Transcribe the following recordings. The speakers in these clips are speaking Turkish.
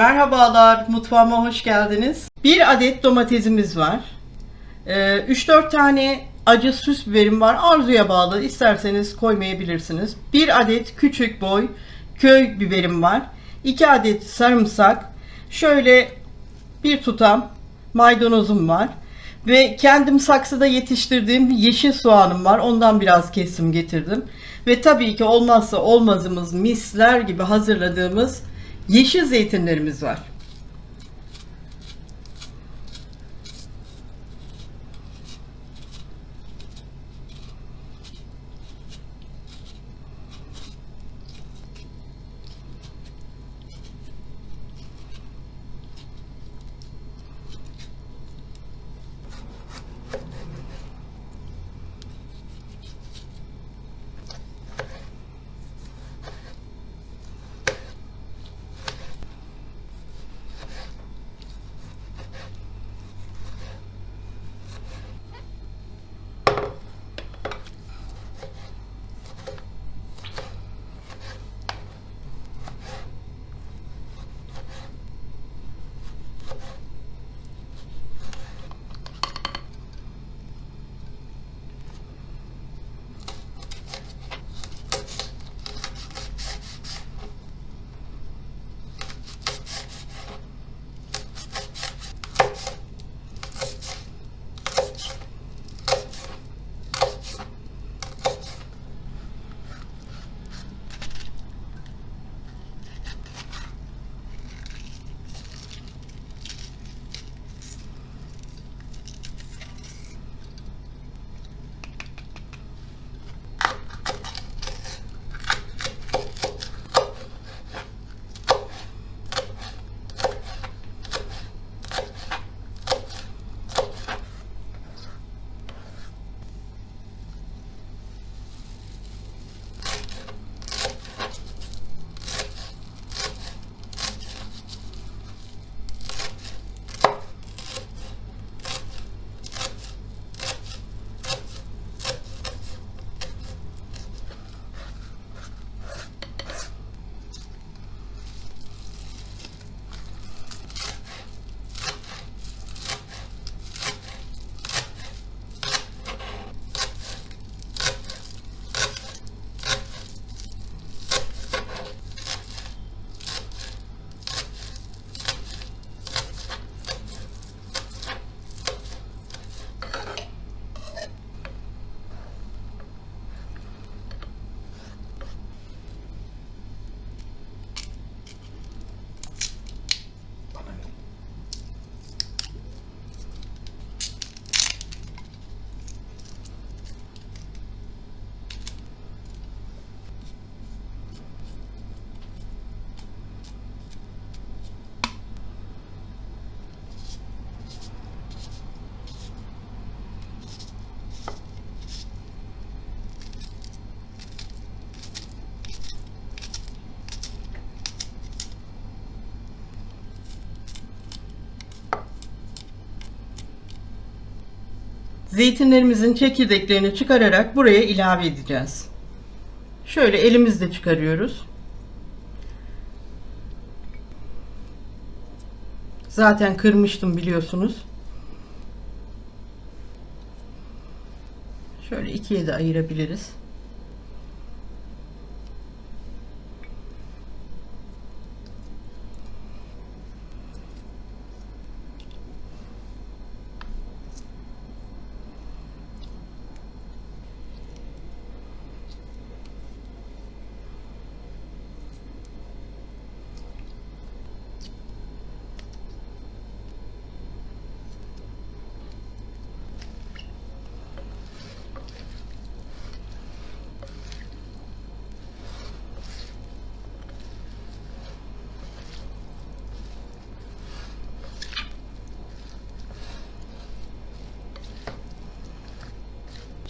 Merhabalar, mutfağıma hoş geldiniz. Bir adet domatesimiz var. Ee, 3-4 tane acı süs biberim var. Arzuya bağlı. İsterseniz koymayabilirsiniz. Bir adet küçük boy köy biberim var. 2 adet sarımsak. Şöyle bir tutam maydanozum var. Ve kendim saksıda yetiştirdiğim yeşil soğanım var. Ondan biraz kesim getirdim. Ve tabii ki olmazsa olmazımız misler gibi hazırladığımız yeşil zeytinlerimiz var. Zeytinlerimizin çekirdeklerini çıkararak buraya ilave edeceğiz. Şöyle elimizle çıkarıyoruz. Zaten kırmıştım biliyorsunuz. Şöyle ikiye de ayırabiliriz.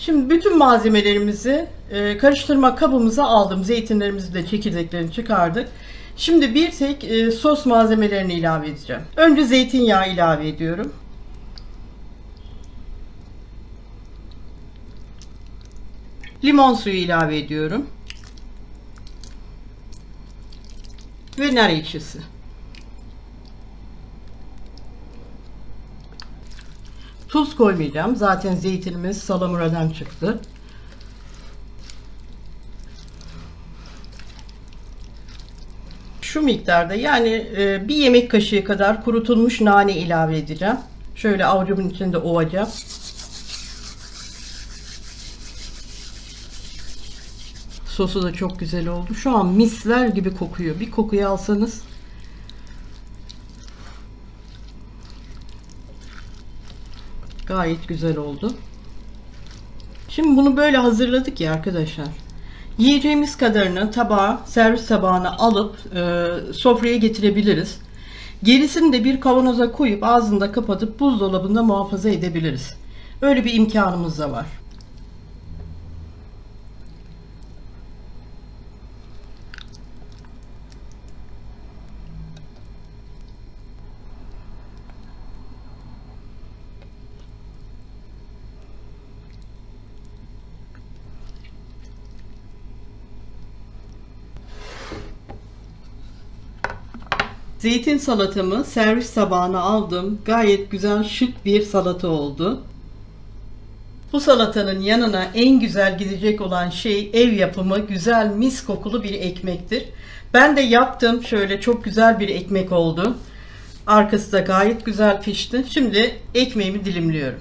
Şimdi bütün malzemelerimizi e, karıştırma kabımıza aldım. Zeytinlerimizi de çekirdeklerini çıkardık. Şimdi bir tek e, sos malzemelerini ilave edeceğim. Önce zeytinyağı ilave ediyorum. Limon suyu ilave ediyorum. Ve nar ekşisi. Tuz koymayacağım. Zaten zeytinimiz salamuradan çıktı. Şu miktarda yani e, bir yemek kaşığı kadar kurutulmuş nane ilave edeceğim. Şöyle avucumun içinde ovacağım. Sosu da çok güzel oldu. Şu an misler gibi kokuyor. Bir kokuyu alsanız. Gayet güzel oldu. Şimdi bunu böyle hazırladık ya arkadaşlar. Yiyeceğimiz kadarını tabağa, servis tabağına alıp e, sofraya getirebiliriz. Gerisini de bir kavanoza koyup ağzını da kapatıp buzdolabında muhafaza edebiliriz. Öyle bir imkanımız da var. Zeytin salatamı servis tabağına aldım. Gayet güzel şık bir salata oldu. Bu salatanın yanına en güzel gidecek olan şey ev yapımı güzel mis kokulu bir ekmektir. Ben de yaptım. Şöyle çok güzel bir ekmek oldu. Arkası da gayet güzel pişti. Şimdi ekmeğimi dilimliyorum.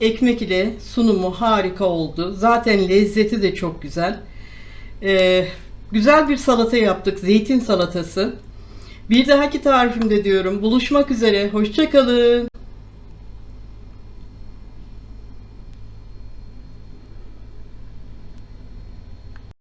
Ekmek ile sunumu harika oldu. Zaten lezzeti de çok güzel. Ee, güzel bir salata yaptık. Zeytin salatası. Bir dahaki tarifimde diyorum. Buluşmak üzere. Hoşçakalın.